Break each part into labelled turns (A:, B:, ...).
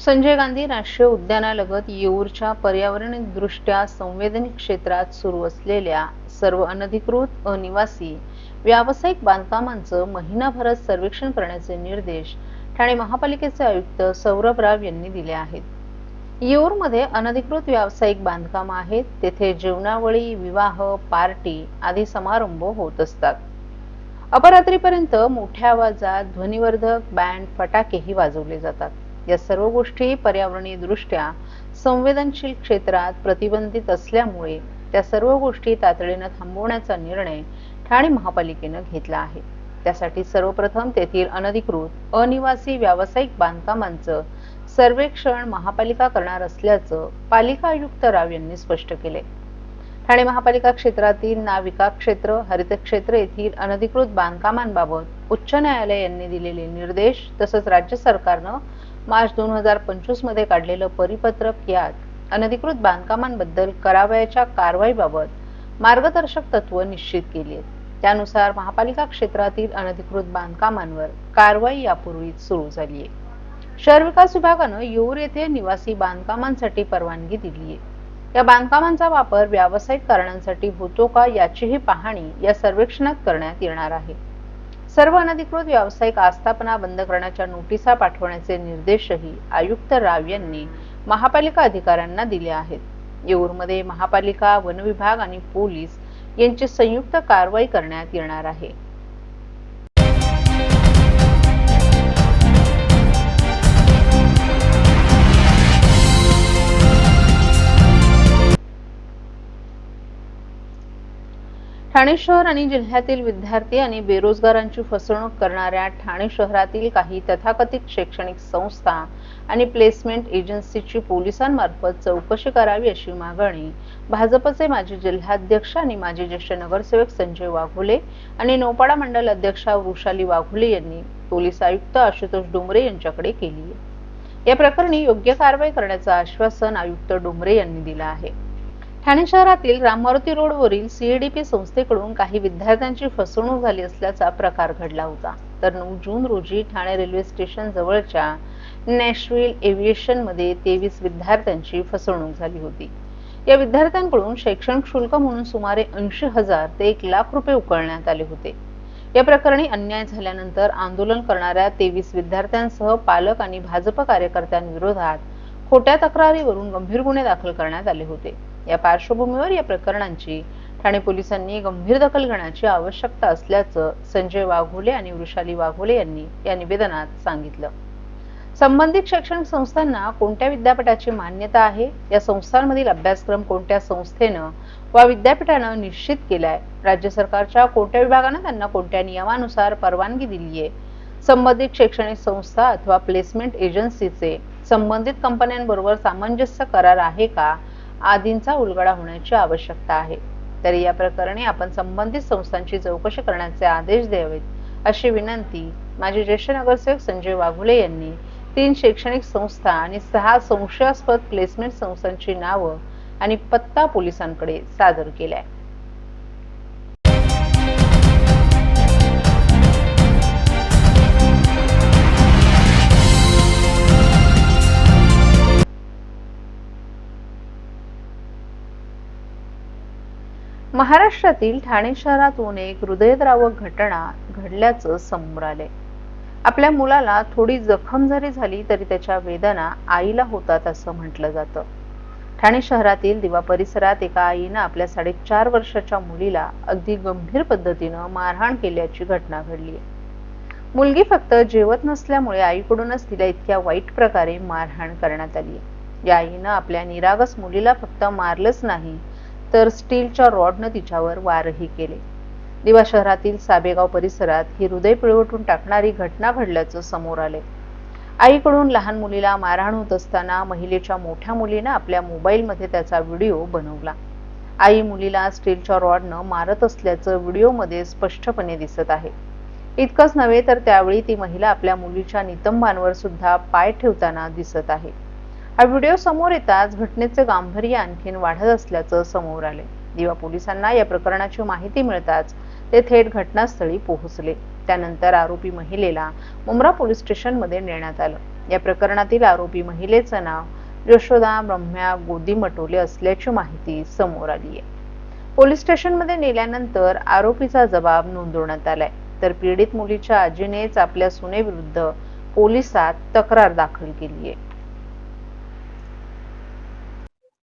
A: संजय गांधी राष्ट्रीय उद्यानालगत येऊरच्या पर्यावरणदृष्ट्या संवेदनिक क्षेत्रात सुरू असलेल्या सर्व अनधिकृत अनिवासी व्यावसायिक बांधकामांचं महिनाभरात सर्वेक्षण करण्याचे निर्देश ठाणे महापालिकेचे आयुक्त सौरभ राव यांनी दिले आहेत. येऊरमध्ये अनधिकृत व्यावसायिक बांधकाम आहेत तेथे जेवणावळी विवाह पार्टी आदी समारंभ होत असतात. अपरात्रीपर्यंत मोठ्या आवाजात ध्वनिवर्धक बँड फटाकेही वाजवले जातात. या सर्व गोष्टी पर्यावरणीय दृष्ट्या संवेदनशील क्षेत्रात प्रतिबंधित असल्यामुळे त्या सर्व गोष्टी तातडीनं थांबवण्याचा निर्णय ठाणे महापालिकेनं घेतला आहे. त्यासाठी सर्वप्रथम तेथील अनधिकृत अनिवासी व्यावसायिक बांधकामांचं सर्वेक्षण महापालिका करणार असल्याचं पालिका आयुक्त राव यांनी स्पष्ट केले. ठाणे महापालिका क्षेत्रातील नाविका क्षेत्र हरित क्षेत्र येथील अनधिकृत बांधकामांबाबत उच्च न्यायालय यांनी दिलेले निर्देश तसंच राज्य सरकारनं मार्च दोन हजार पंचवीसमध्ये काढलेलं परिपत्रक यात अनधिकृत बांधकामांबद्दल करावयाच्या कारवाईबाबत मार्गदर्शक तत्व निश्चित केली आहेत. त्यानुसार महापालिका क्षेत्रातील अनधिकृत बांधकामांवर कारवाई यापूर्वीच सुरू झाली आहे. शहर विकास विभागानं येऊर येथे निवासी बांधकामांसाठी परवानगी दिली आहे. या बांधकामांचा वापर व्यावसायिक कारणांसाठी होतो का याचीही पाहणी या सर्वेक्षणात करण्यात येणार आहे. सर्व अनधिकृत व्यावसायिक आस्थापना बंद करण्याच्या नोटिसा पाठवण्याचे निर्देशही आयुक्त राव यांनी महापालिका अधिकाऱ्यांना दिले आहेत. येऊरमध्ये महापालिका वन विभाग आणि पोलीस यांची संयुक्त कारवाई करण्यात येणार आहे. ठाणे शहर आणि जिल्ह्यातील विद्यार्थी आणि बेरोजगारांची फसवणूक करणाऱ्या ठाणे शहरातील काही तथाकथित शैक्षणिक संस्था आणि प्लेसमेंट एजन्सीची पोलिसांमार्फत चौकशी करावी अशी मागणी भाजपचे माजी जिल्हाध्यक्ष आणि माजी ज्येष्ठ नगरसेवक संजय वाघोले आणि नौपाडा मंडल अध्यक्षा वृषाली वाघोले यांनी पोलीस आयुक्त आशुतोष डोंगरे यांच्याकडे केली आहे. या प्रकरणी योग्य कारवाई करण्याचं आश्वासन आयुक्त डोंगरे यांनी दिलं आहे. ठाणे शहरातील राममारुती रोडवरील सीएडीपी संस्थेकडून काही विद्यार्थ्यांची फसवणूक झाली असल्याचा प्रकार घडला होता. तर नऊ जून रोजी ठाणे रेल्वे स्टेशन जवळच्या नॅशविल एव्हिएशनमध्ये तेवीस विद्यार्थ्यांची फसवणूक झाली होती. या विद्यार्थ्यांकडून शैक्षणिक शुल्क म्हणून सुमारे ऐंशी हजार ते एक लाख रुपये उकळण्यात आले होते. या प्रकरणी अन्याय झाल्यानंतर आंदोलन करणाऱ्या तेवीस विद्यार्थ्यांसह पालक आणि भाजप कार्यकर्त्यांविरोधात खोट्या तक्रारीवरून गंभीर गुन्हे दाखल करण्यात आले होते. या पार्श्वभूमीवर या प्रकरणांची ठाणे पोलिसांनी गंभीर दखल घेण्याची आवश्यकता असल्याचं संजय वाघोले आणि वृषाली वाघोले यांनी या निवेदनात सांगितलं. संबंधित शैक्षणिक संस्थांना कोणत्या विद्यापीठाची मान्यता आहे? या संस्थांमधील अभ्यासक्रम कोणत्या संस्थेनं वा विद्यापीठानं निश्चित केलाय? राज्य सरकारच्या कोणत्या विभागानं त्यांना कोणत्या नियमानुसार परवानगी दिली आहे? संबंधित शैक्षणिक संस्था अथवा प्लेसमेंट एजन्सीचे संबंधित कंपन्यांबरोबर सामंजस्य करार आहे का? आदींचा उलगडा होण्याची आवश्यकता आहे. तरी या प्रकरणी आपण संबंधित संस्थांची चौकशी करण्याचे आदेश द्यावेत अशी विनंती माजी ज्येष्ठ नगरसेवक संजय वाघुले यांनी तीन शैक्षणिक संस्था आणि सहा संशयास्पद प्लेसमेंट संस्थांची नावं आणि पत्ता पोलिसांकडे सादर केलाय. महाराष्ट्रातील ठाणे शहरातून एक हृदयद्रावक घटना घडल्याचं समोर आले आपल्या मुलाला थोडी जखम जरी झाली तरी त्याच्या वेदना आईला होतात असं म्हटलं जातं. ठाणे शहरातील दिवा परिसरात एका आईनं आपल्या साडेचार वर्षाच्या मुलीला अगदी गंभीर पद्धतीनं मारहाण केल्याची घटना घडली मुलगी फक्त जेवत नसल्यामुळे आईकडूनच तिला इतक्या वाईट प्रकारे मारहाण करण्यात आली या आईनं आपल्या निरागस मुलीला फक्त मारलंच नाही तर स्टीलच्या रॉडनं तिच्यावर वारही केले. दिवा शहरातील साबेगाव परिसरात ही हृदय पिळवटून टाकणारी घटना घडल्याचं समोर आले. आईकडून लहान मुलीला मारहाण होत असताना महिलेच्या मोठ्या मुलीनं आपल्या मोबाईलमध्ये त्याचा व्हिडिओ बनवला. आई मुलीला स्टीलच्या रॉडनं मारत असल्याचं व्हिडिओमध्ये स्पष्टपणे दिसत आहे. इतकंच नव्हे तर त्यावेळी ती महिला आपल्या मुलीच्या नितंबांवर सुद्धा पाय ठेवताना दिसत आहे. हा व्हिडिओ समोर येताच घटनेचे गांभीर्य आणखीन वाढत असल्याचं समोर आले. दिवा पोलिसांना या प्रकरणाची माहिती मिळताच ते थेट घटनास्थळी पोहोचले. त्यानंतर आरोपी महिलेला मुंब्रा पोलीस स्टेशनमध्ये नेण्यात आलं. या प्रकरणातील आरोपी महिलेचं नाव यशोदा ब्रह्म्या गोदी मटोले असल्याची माहिती समोर आली आहे. पोलीस स्टेशनमध्ये नेल्यानंतर आरोपीचा जबाब नोंदवण्यात आलाय. तर पीडित मुलीच्या आजीनेच आपल्या सुनेविरुद्ध पोलिसात तक्रार दाखल केली आहे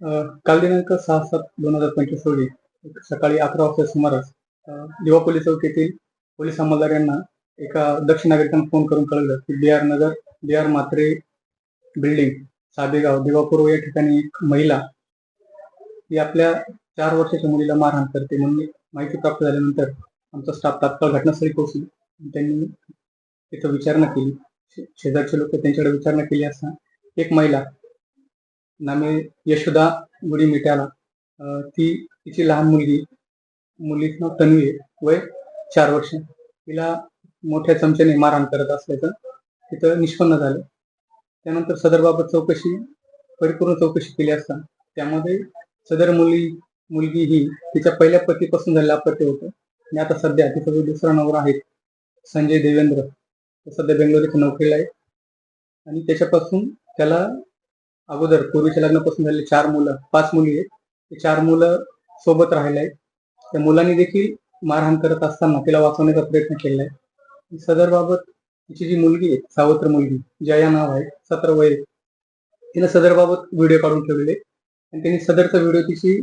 B: काल दिनांक सहा सात दोन हजार पंचवीस रोजी सकाळी अकरा वाजता सुमारास दिवा पोलीस चौकीतील पोलीस अंमलदार यांना एका दक्ष नागरिकांना फोन करून कळवलं की D R Nagar D R Matre building Sabegaon दिवापूर्व या ठिकाणी एक महिला ही आपल्या चार वर्षाच्या मुलीला मारहाण करते म्हणून माहिती प्राप्त झाल्यानंतर आमचा स्टाफ तात्काळ घटनास्थळी पोहोचली त्यांनी तिथं विचारणा केली. शेजारचे लोक त्यांच्याकडे विचारणा केली असता एक महिला नामे यशोदा गुडी मिट्याला. ती तिची लहान मुलगी मुलीचं नाव तन्वी आहे वय चार वर्ष. तिला मोठ्या चमच्याने मारहाण करत असल्याचं तिथं निष्पन्न झालं. त्यानंतर सदरबाबत चौकशी परिपूर्ण चौकशी केली असता त्यामध्ये सदर मुली मुलगी ही तिच्या पहिल्या पतीपासून झालेलं अपत्य होतं. आणि आता सध्या तिचा जो दुसरा नवरा आहे संजय देवेंद्र सध्या बेंगलोर इथे नोकरीला आहे. आणि त्याच्यापासून त्याला अगोदर पूर्वीच्या लग्नापासून झालेले चार मुलं पाच मुली आहेत. ते चार मुलं सोबत राहिले आहेत. त्या मुलांनी देखील मारहाण करत असताना तिला वाचवण्याचा प्रयत्न केला आहे. सदर बाबत तिची जी मुलगी आहे सावत्र मुलगी जया नाव आहे सतरा वय आहे. तिनं सदर बाबत व्हिडिओ काढून ठेवलेले आणि त्यांनी सदरचा व्हिडिओ तिची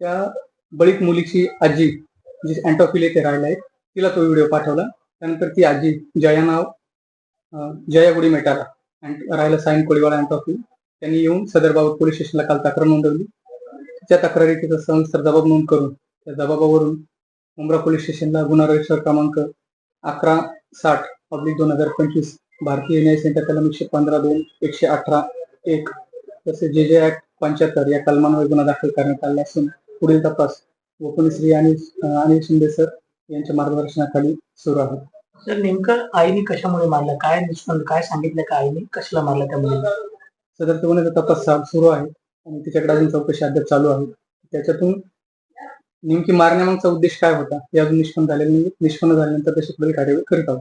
B: त्या बळीत मुलीची आजी म्हणजे जी अँटॉफिल येथे राहिला आहे तिला तो व्हिडिओ पाठवला. त्यानंतर ती आजी जया नाव जया गुडी मेटारा राहिला साईन कोळीवाडा अँटॉफिल त्यांनी येऊन सदरबाबत पोलीस स्टेशनला काल तक्रार नोंदवली. त्या तक्रारी तिचा सविस्तर जबाब नोंद करून त्या जबाबावरून मुंब्रा पोलीस स्टेशनला गुन्हा रजिस्टर क्रमांक अकरा साठ पब्लिक दोन हजार पंचवीस भारतीय न्याय सेंटर कलम एकशे पंधरा दोन एकशे अठरा एक तसेच जे जे ऍक्ट पंच्याहत्तर या कलमांवर गुन्हा दाखल करण्यात आला असून पुढील तपास उपनिश्री आणि अनिल शिंदे सर यांच्या मार्गदर्शनाखाली सुरू आहे.
C: तर नेमकं आईने कशामुळे मारलं? काय निष्पन्न काय सांगितलं का आईने? कशाला मारलं त्या मुलीला
B: सदर गुन्ह्याचा तपास सुरू आहे आणि तिच्याकडे अजून चौकशी अद्याप चालू आहे. त्याच्यातून नेमकी मारण्यामागचा उद्देश काय होता हे अजून निष्पन्न झाले निष्पन्न झाल्यानंतर तशी पुढील कार्यवाही करीत आहोत.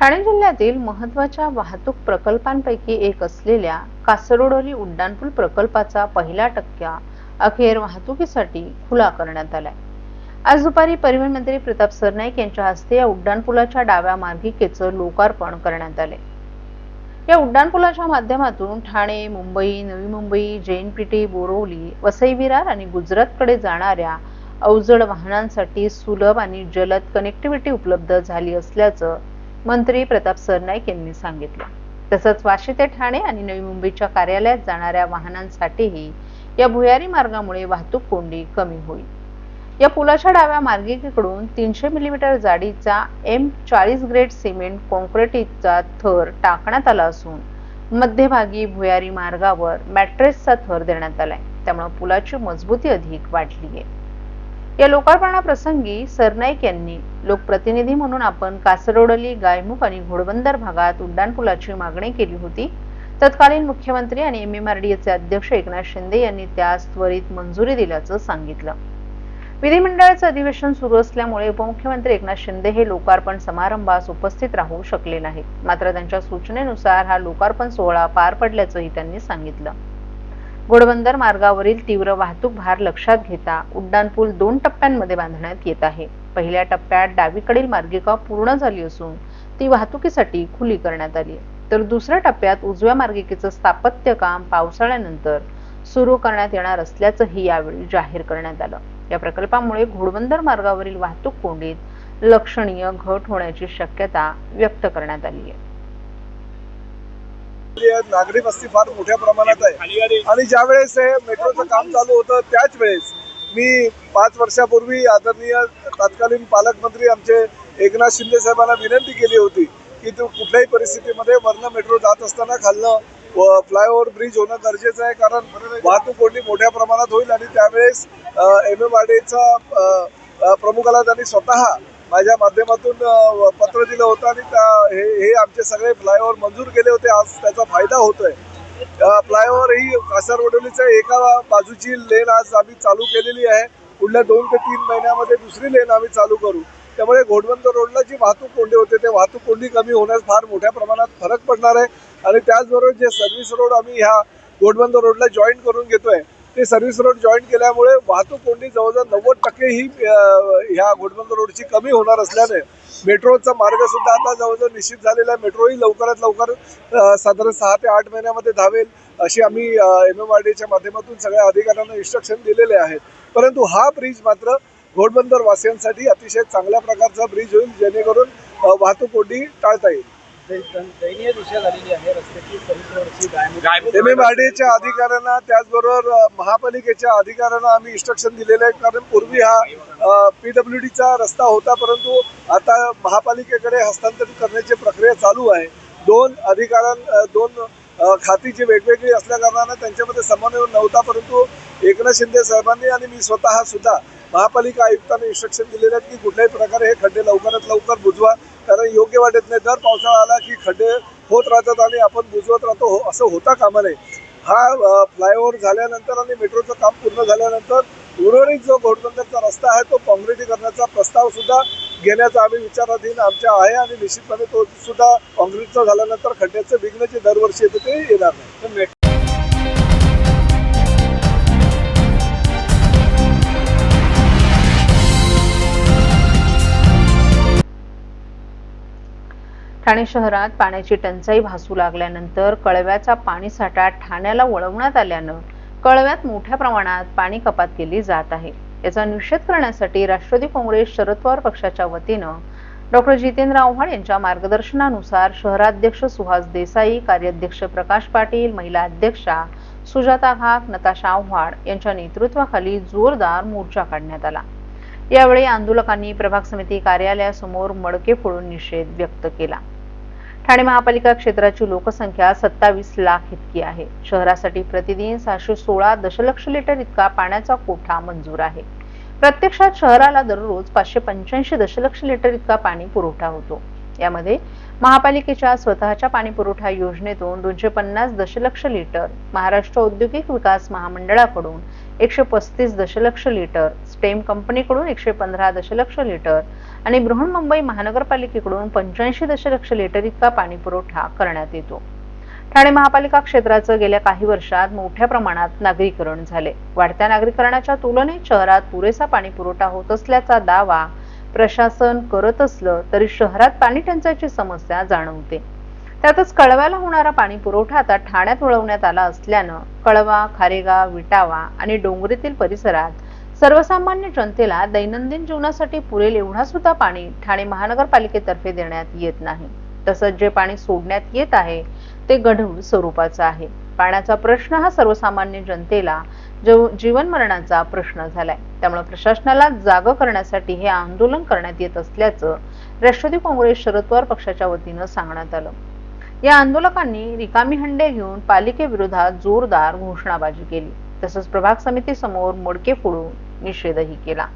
A: ठाणे जिल्ह्यातील महत्त्वाच्या वाहतूक प्रकल्पांपैकी एक असलेल्या कासरोडोली उड्डाणपूल प्रकल्पाचा पहिला टक्का अखेर वाहतुकीसाठी खुला करण्यात आलाय. आज दुपारी परिवहन मंत्री प्रताप सरनाईक यांच्या हस्ते या उड्डाणपुलाच्या डाव्या मार्गिकेचं लोकार्पण करण्यात आले या उड्डाणपुलाच्या माध्यमातून ठाणे मुंबई नवी मुंबई जैनपिटी बोरवली वसई विरार आणि गुजरातकडे जाणाऱ्या अवजड वाहनांसाठी सुलभ आणि जलद कनेक्टिव्हिटी उपलब्ध झाली असल्याचं मंत्री प्रताप सरनाईक यांनी सांगितलं. तसंच वाशी ते ठाणे आणि नवी मुंबईच्या कार्यालयात जाणाऱ्या वाहनांसाठीही या भुयारी मार्गामुळे वाहतूक कोंडी कमी होईल. या पुलाच्या डाव्या मार्गिकेकडून तीनशे मिलीमीटर जाडीचा एम चाळीस ग्रेड सिमेंट कॉन्क्रिटीचा थर टाकण्यात आला असून मध्यभागी भुयारी मार्गावर मॅट्रेसचा थर देण्यात आलाय. त्यामुळे पुलाची मजबूती अधिक वाढली आहे. या लोकार्पणाप्रसंगी सरनाईक यांनी लोकप्रतिनिधी म्हणून आपण कासरोडली गायमुख आणि घोडबंदर भागात उड्डाणपुलाची मागणी केली होती. तत्कालीन मुख्यमंत्री आणि एम एम एमएमआरडीएचे अध्यक्ष एकनाथ शिंदे यांनी त्यास त्वरित मंजुरी दिल्याचं सांगितलं. विधिमंडळाचं अधिवेशन सुरू असल्यामुळे उपमुख्यमंत्री एकनाथ शिंदे हे लोकार्पण समारंभास उपस्थित राहू शकले नाहीत. मात्र त्यांच्या सूचनेनुसार हा लोकार्पण सोहळा पार पडल्याचंही त्यांनी सांगितलं. घोडबंदर मार्गावरील तीव्र वाहतूक भार लक्षात घेता उड्डाणपूल दोन टप्प्यांमध्ये बांधण्यात येत आहे. पहिल्या टप्प्यात डावीकडील मार्गिका पूर्ण झाली असून ती वाहतुकीसाठी खुली करण्यात आली आहे. तर दुसऱ्या टप्प्यात उजव्या मार्गिकेचं स्थापत्य काम पावसाळ्यानंतर सुरू करण्यात येणार असल्याचंही यावेळी जाहीर करण्यात आलं. या प्रकल्पामुळे घोडबंदर मार्गावरील वाहतूक कोंडीत लक्षणीय घट होण्याची शक्यता व्यक्त करण्यात आली आहे.
D: नागरी वस्ती फार मोठ्या प्रमाणात आहे. आणि ज्या वेळेस हे मेट्रोचं काम चालू होतं त्याच वेळेस मी पाच वर्षापूर्वी आदरणीय तत्कालीन पालकमंत्री आमचे एकनाथ शिंदे साहेबांना विनंती केली होती की तू कुठल्याही परिस्थितीमध्ये वरनं मेट्रो जात असताना खालनं फ्लायओव्हर ब्रिज होणं गरजेचं आहे. कारण वाहतूक कोंडी मोठ्या प्रमाणात होईल आणि त्यावेळेस एम एम आर डीचा प्रमुखाला त्यांनी स्वतः माझ्या माध्यमातून पत्र दिलं होतं आणि त्या हे हे आमचे सगळे फ्लायओव्हर मंजूर केले होते. आज त्याचा फायदा होतोय. फ्लायओव्हर ही कासारवडोलीच्या एका बाजूची लेन आज आम्ही चालू केलेली आहे. पुढल्या दोन ते तीन महिन्यामध्ये दुसरी लेन आम्ही चालू करू. त्यामुळे घोडबंदर रोडला जी वाहतूक कोंडी होते ते वाहतूक कोंडी कमी होण्यास फार मोठ्या प्रमाणात फरक पडणार आहे. आणि त्याचबरोबर जे सर्व्हिस रोड आम्ही ह्या घोडबंदर रोडला जॉईन करून घेतोय ते सर्व्हिस रोड जॉईन केल्यामुळे वाहतूक कोंडी जवळजवळ नव्वद टक्के ही ह्या घोडबंदर रोडची कमी होणार असल्याने मेट्रोचा मार्ग सुद्धा आता जवळजवळ निश्चित झालेला आहे. मेट्रोही लवकरात लवकर साधारण सहा ते आठ महिन्यामध्ये धावेल अशी आम्ही एम एम आर डीच्या माध्यमातून सगळ्या अधिकाऱ्यांना इन्स्ट्रक्शन दिलेले आहेत. परंतु हा ब्रिज मात्र घोडबंदर वासियांसाठी अतिशय चांगल्या प्रकारचा ब्रिज होईल जेणेकरून वाहतूक कोंडी टाळता येईल.
C: दयनीय दिशा झालेली आहे रस्त्याची सर्व्हिस रोडची
D: एम एम आर डीच्या अधिकाऱ्यांना त्याचबरोबर महापालिकेच्या अधिकाऱ्यांना आम्ही इन्स्ट्रक्शन दिलेले आहे. कारण पूर्वी हा पी डब्ल्यू डीचा रस्ता होता परंतु आता महापालिकेकडे हस्तांतरित करण्याची प्रक्रिया चालू आहे. दोन अधिकाऱ्यां दोन खाती जी वेगवेगळी असल्या कारणानं त्यांच्यामध्ये समन्वय नव्हता परंतु एकनाथ शिंदे साहेबांनी आणि मी स्वतः सुद्धा महापालिका आयुक्तांनी इन्स्ट्रक्शन दिलेले आहेत की कुठल्याही प्रकारे हे खड्डे लवकरात लवकर बुजवा. कारण योग्य वाटत नाही. दर पावसाळा आला की खड्डे होत राहतात आणि आपण बुजवत राहतो. हो असं होता कामा नये. हा फ्लायओव्हर झाल्यानंतर आणि मेट्रोचं काम पूर्ण झाल्यानंतर उर्वरित जो घोडबंदरचा रस्ता आहे तो काँक्रिटीकरणाचा प्रस्ताव सुद्धा घेण्याचा आम्ही विचाराधीन आमच्या आहे आणि निश्चितपणे तो सुद्धा काँक्रीटचा झाल्यानंतर खड्ड्याचं विघ्न जे दरवर्षी येतं ते येणार नाही. तर
A: ठाणे शहरात पाण्याची टंचाई भासू लागल्यानंतर कळव्याचा पाणीसाठा ठाण्याला वळवण्यात आल्यानं कळव्यात मोठ्या प्रमाणात पाणी कपात केली जात आहे. याचा निषेध करण्यासाठी राष्ट्रवादी काँग्रेस शरद पवार पक्षाच्या वतीनं डॉक्टर जितेंद्र आव्हाड यांच्या मार्गदर्शनानुसार शहराध्यक्ष सुहास देसाई कार्याध्यक्ष प्रकाश पाटील महिला अध्यक्षा सुजाता घाक नताशा आव्हाड यांच्या नेतृत्वाखाली जोरदार मोर्चा काढण्यात आला. यावेळी आंदोलकांनी प्रभाग समिती कार्यालयासमोर मडके फोडून निषेध व्यक्त केला. ठाणे महापालिका क्षेत्राची लोकसंख्या सत्तावीस लाख इतकी आहे. शहरासाठी प्रतिदिन सहाशे सोळा दशलक्ष लिटर इतका पाण्याचा कोठा मंजूर आहे. प्रत्यक्षात शहराला दररोज पाचशे पंच्याऐंशी दशलक्ष लिटर इतका पाणी पुरवठा होतो. यामध्ये महापालिकेच्या स्वतःच्या पाणी पुरवठा योजनेतून दोनशे पन्नास दशलक्ष लिटर महाराष्ट्र औद्योगिक विकास महामंडळाकडून एकशे पस्तीस दशलक्ष लिटर स्टेम कंपनीकडून एकशे पंधरा दशलक्ष लिटर आणि बृहन्मुंबई महानगरपालिकेकडून पंच्याऐंशी दशलक्ष लिटर इतका पाणी पुरवठा करण्यात येतो. ठाणे महापालिका क्षेत्राचं गेल्या काही वर्षात मोठ्या प्रमाणात नागरीकरण झाले. वाढत्या नागरीकरणाच्या तुलनेत शहरात पुरेसा पाणी पुरवठा होत असल्याचा दावा प्रशासन करत असलं तरी शहरात पाणी टंचाईची समस्या जाणवते. त्यातच कळव्याला होणारा पाणी पुरवठा आता ठाण्यात वळवण्यात आला असल्यानं कळवा खारेगाव विटावा आणि डोंगरीतील परिसरात सर्वसामान्य जनतेला दैनंदिन जीवनासाठी पुरेल एवढा सुद्धा पाणी ठाणे महानगरपालिकेतर्फे देण्यात येत नाही. तसंच जे पाणी सोडण्यात येत आहे ते गढूळ स्वरूपाचं आहे. पाण्याचा प्रश्न हा सर्वसामान्य जनतेला जो- जीवन मरणाचा प्रश्न झालाय. त्यामुळे प्रशासनाला जाग करण्यासाठी हे आंदोलन करण्यात येत असल्याचं राष्ट्रवादी काँग्रेस शरद पवार पक्षाच्या वतीनं सांगण्यात आलं. या आंदोलकांनी रिकामी हंडे घेऊन पालिकेविरोधात जोरदार घोषणाबाजी केली. तसंच प्रभाग समितीसमोर मोडके फोडून निषेधही केला.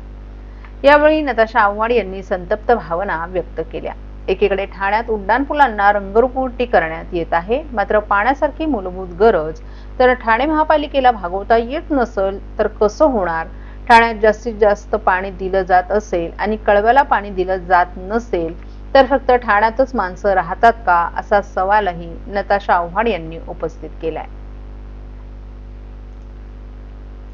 A: यावेळी नताशा आव्हाड यांनी संतप्त भावना व्यक्त केल्या. एकीकडे ठाण्यात उड्डाणपुलांना रंगरुगवटी करण्यात येत आहे मात्र पाण्यासारखी मूलभूत गरज तर ठाणे महापालिकेला भागवता येत नसेल तर कसं होणार? ठाण्यात जास्तीत जास्त पाणी दिलं जात असेल आणि कळव्याला पाणी दिलं जात नसेल तर फक्त ठाण्यातच माणसं राहतात का? असा सवालही नताशा आव्हाड यांनी उपस्थित केलाय.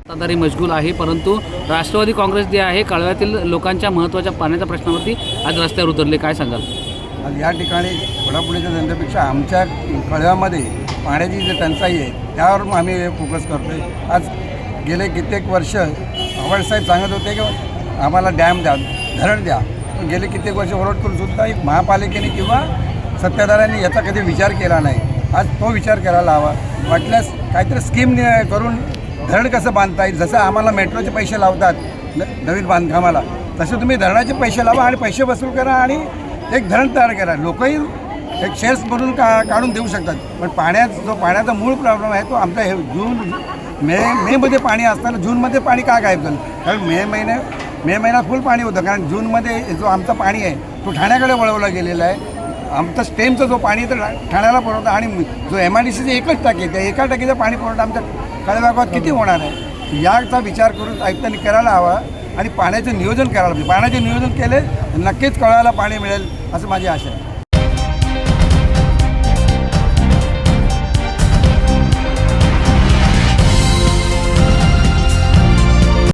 E: सत्ताधारी मशगूल आहे परंतु राष्ट्रवादी काँग्रेस जे आहे कळव्यातील लोकांच्या महत्त्वाच्या पाण्याच्या प्रश्नावरती आज रस्त्यावर उतरले. काय सांगाल?
F: आज या ठिकाणी फोडाफोडीच्या धंद्यापेक्षा आमच्या कळव्यामध्ये पाण्याची जी टंचाई आहे त्यावर आम्ही फोकस करतो आहे आज गेले कित्येक वर्ष आवडसाहेब सांगत होते की आम्हाला डॅम द्या धरण द्या. पण गेले कित्येक वर्ष ओरड करून सुद्धा एक महापालिकेने किंवा सत्ताधाऱ्यांनी याचा कधी विचार केला नाही. आज तो विचार करायला हवा वाटल्यास काहीतरी स्कीम करून धरण कसं बांधता येईल? जसं आम्हाला मेट्रोचे पैसे लावतात न नवीन बांधकामाला तसे तुम्ही धरणाचे पैसे लावा आणि पैसे वसूल करा आणि एक धरण तयार करा. लोकही एक शेअर्स म्हणून का काढून देऊ शकतात. पण पाण्यात जो पाण्याचा मूळ प्रॉब्लेम आहे तो आमचा हे जून मे मेमध्ये पाणी असताना जूनमध्ये पाणी का गायब झालं? कारण मे महिने मे महिन्यात फुल पाणी होतं. कारण जूनमध्ये जो आमचं पाणी आहे तो ठाण्याकडे वळवला गेलेला आहे. आमचा स्टेमचं जो पाणी आहे तर ठाण्याला पुरवठा आणि जो एम आय डी सीचे एकच टाकी आहे त्या एका टाकीचा पाणी पुरवठा आमच्या कळेभागात किती होणार आहे? याचा विचार करून आयुक्तांनी करायला हवा आणि पाण्याचं नियोजन करायला पाहिजे पाण्याचे नियोजन केले तर नक्कीच कळायला पाणी मिळेल असं माझी आशा आहे.